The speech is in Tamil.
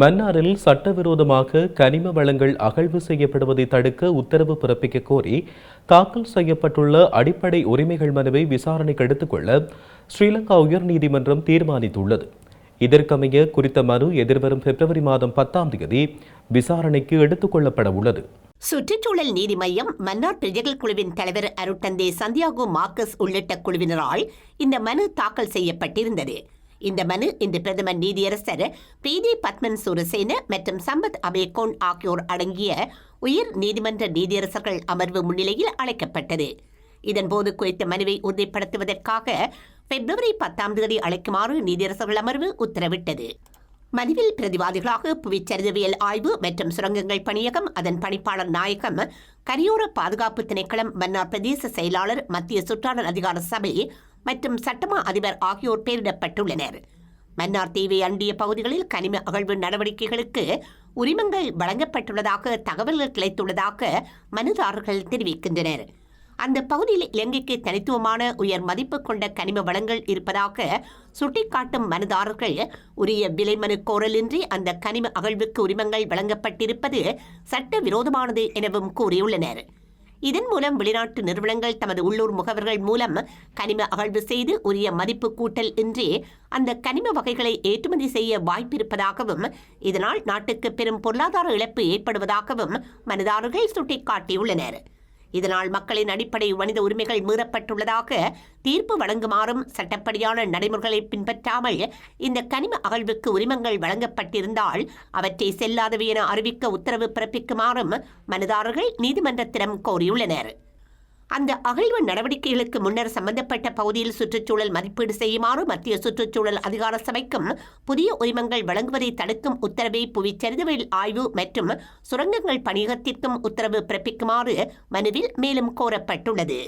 மன்னாரில் சட்டவிரோதமாக கனிம வளங்கள் அகழ்வு செய்யப்படுவதை தடுக்க உத்தரவு பிறப்பிக்க கோரி தாக்கல் செய்யப்பட்டுள்ள அடிப்படை உரிமைகள் மனுவை விசாரணைக்கு எடுத்துக்கொள்ள ஸ்ரீலங்கா உயர்நீதிமன்றம் தீர்மானித்துள்ளது. இதற்கமைய குறித்த மனு எதிர்வரும் பிப்ரவரி மாதம் பத்தாம் தேதி விசாரணைக்கு எடுத்துக்கொள்ளப்பட உள்ளது. சுற்றுச்சூழல் நீதி மையம் மன்னார் பிரஜைகள் குழுவின் தலைவர் அருட்டந்தே சந்தியாகோ மார்க்கஸ் உள்ளிட்ட குழுவினரால் இந்த மனு தாக்கல் செய்யப்பட்டிருந்தது. இந்த மனு இன்று பிரதமர் நீதியரசர் பிரீதி பத்மன் சூரசேன மற்றும் சம்பத் அபேகோன் ஆகியோர் அடங்கிய உயர் நீதிமன்ற நீதியரசர்கள் அமர்வு முன்னிலையில் அழைக்கப்பட்டது. இதன்போது குறித்த மனுவை உறுதிப்படுத்துவதற்காக பிப்ரவரி பத்தாம் தேதி அழைக்குமாறு நீதியரசர்கள் அமர்வு உத்தரவிட்டது. மனுவில் பிரதிவாதிகளாக புவிச்சரிதவியல் ஆய்வு மற்றும் சுரங்கங்கள் பணியகம் அதன் பணிப்பாளர் நாயகம் கரையோர பாதுகாப்பு திணைக்களம் மன்னார் பிரதேச செயலாளர் மத்திய சுற்றாடல் அதிகார சபை மற்றும் சட்டமா அதிபர் ஆகியோர் பெயரிடப்பட்டுள்ளனர். மன்னார் தீவை அண்டிய பகுதிகளில் கனிம அகழ்வு நடவடிக்கைகளுக்கு உரிமங்கள் வழங்கப்பட்டுள்ளதாக தகவல்கள் கிடைத்துள்ளதாக மனுதாரர்கள் தெரிவிக்கின்றனர். அந்த பகுதியில் இலங்கைக்கு தனித்துவமான உயர் மதிப்பு கொண்ட கனிம வளங்கள் இருப்பதாக சுட்டிக்காட்டும் மனுதாரர்கள் உரிய விலை மனு கோரலின்றி அந்த கனிம அகழ்வுக்கு உரிமங்கள் வழங்கப்பட்டிருப்பது சட்ட விரோதமானது எனவும் கூறியுள்ளனர். இதன் மூலம் வெளிநாட்டு நிறுவனங்கள் தமது உள்ளூர் முகவர்கள் மூலம் கனிம அகழ்வு செய்து உரிய மதிப்பு கூட்டல் இன்றி அந்த கனிம வகைகளை ஏற்றுமதி செய்ய வாய்ப்பிருப்பதாகவும் இதனால் நாட்டுக்கு பெரும் பொருளாதார இழப்பு ஏற்படுவதாகவும் மனதாரர்கள் சுட்டிக்காட்டியுள்ளனர். இதனால் மக்களின் அடிப்படை மனித உரிமைகள் மீறப்பட்டுள்ளதாக தீர்ப்பு வழங்குமாறும் சட்டப்படியான நடைமுறைகளை பின்பற்றாமல் இந்த கனிம அகழ்வுக்கு உரிமங்கள் வழங்கப்பட்டிருந்தால் அவற்றை செல்லாதவை என அறிவிக்க உத்தரவு பிறப்பிக்குமாறும் மனுதாரர்கள் நீதிமன்றத்திடம் கோரியுள்ளனர். அந்த அகழ்வு நடவடிக்கைகளுக்கு முன்னர் சம்பந்தப்பட்ட பகுதியில் சுற்றுச்சூழல் மதிப்பீடு செய்யுமாறு மத்திய சுற்றுச்சூழல் அதிகார சபைக்கும் புதிய உரிமங்கள் வழங்குவதை தடுக்கும் உத்தரவை புவிச்சரிதவில் ஆய்வு மற்றும் சுரங்கங்கள் பணியகத்திற்கும் உத்தரவு பிறப்பிக்குமாறு மனுவில் மேலும் கோரப்பட்டுள்ளது.